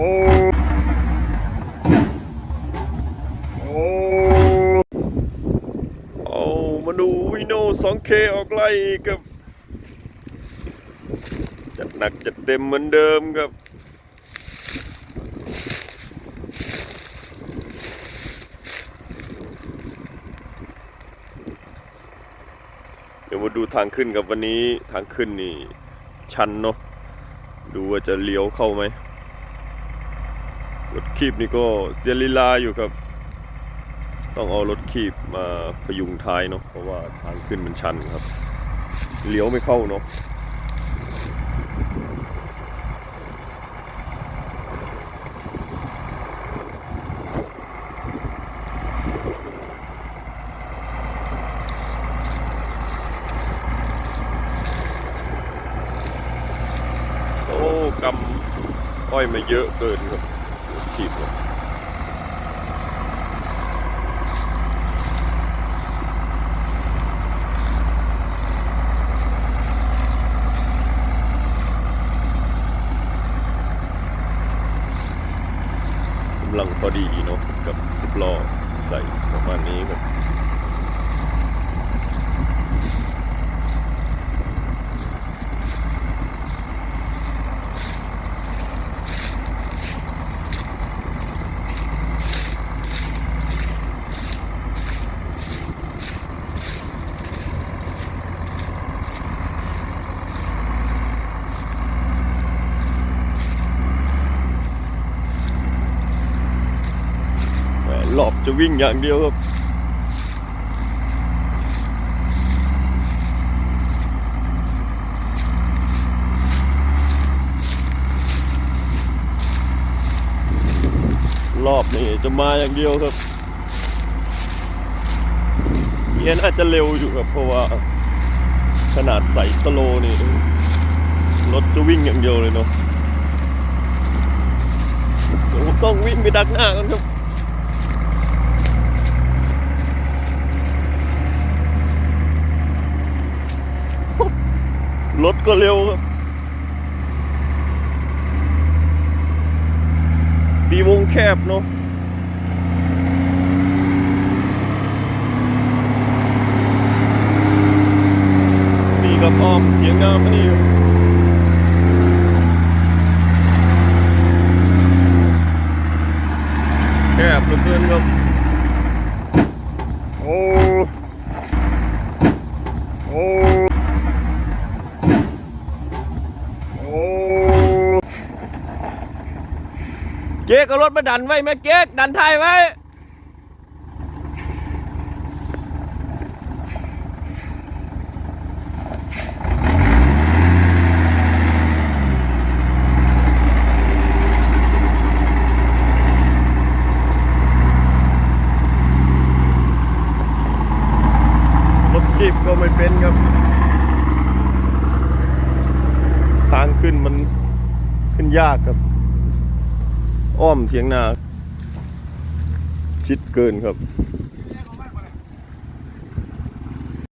โอ้โอ้เอามาดูวิโน 2K ออกไล่กับจัดหนักจัดเต็มเหมือนเดิมครับเดี๋ยวมาดูทางขึ้นกับวันนี้ทางขึ้นนี่ชันเนาะดูว่าจะเลี้ยวเข้าไหม รถคีบนี่ก็เสียลีลาอยู่ครับ ต้องเอารถคีบมาพยุงท้ายเนาะเพราะว่าทางขึ้นมันชันครับเลี้ยวไม่เข้าเนาะโอ้กำอ้อยมาเยอะเกินครับ ถคีบเนี่ยกำลังพอดีเนาะกับสิบล้อใส่ประมาณนี้แบบ แหมหลอบจะวิ่งอย่างเดียวครับรอบนี้จะมาอย่างเดียวครับเอียนอาจจะเร็วอยู่ครับเพราะว่าขนาดใส่สโลนี่รถจะวิ่งอย่างเดียวเลยเนาะเดี๋ยวผมต้องวิ่งไปดักหน้ากันครับ รถก็เร็วครับดีวงแคบเนาะมีกับอ้อมเสียงงามนี่ครับแคบเหลือเกินครับ โอ้ โอ้ โอ้ เก๊กเอารถมาดันไว้ไหมเก๊กดันท้ายไว้รถคีบก็ไม่เป็นครับ ทางขึ้นมันขึ้นยากครับ อ้อมเถียงนา ชิดเกินครับ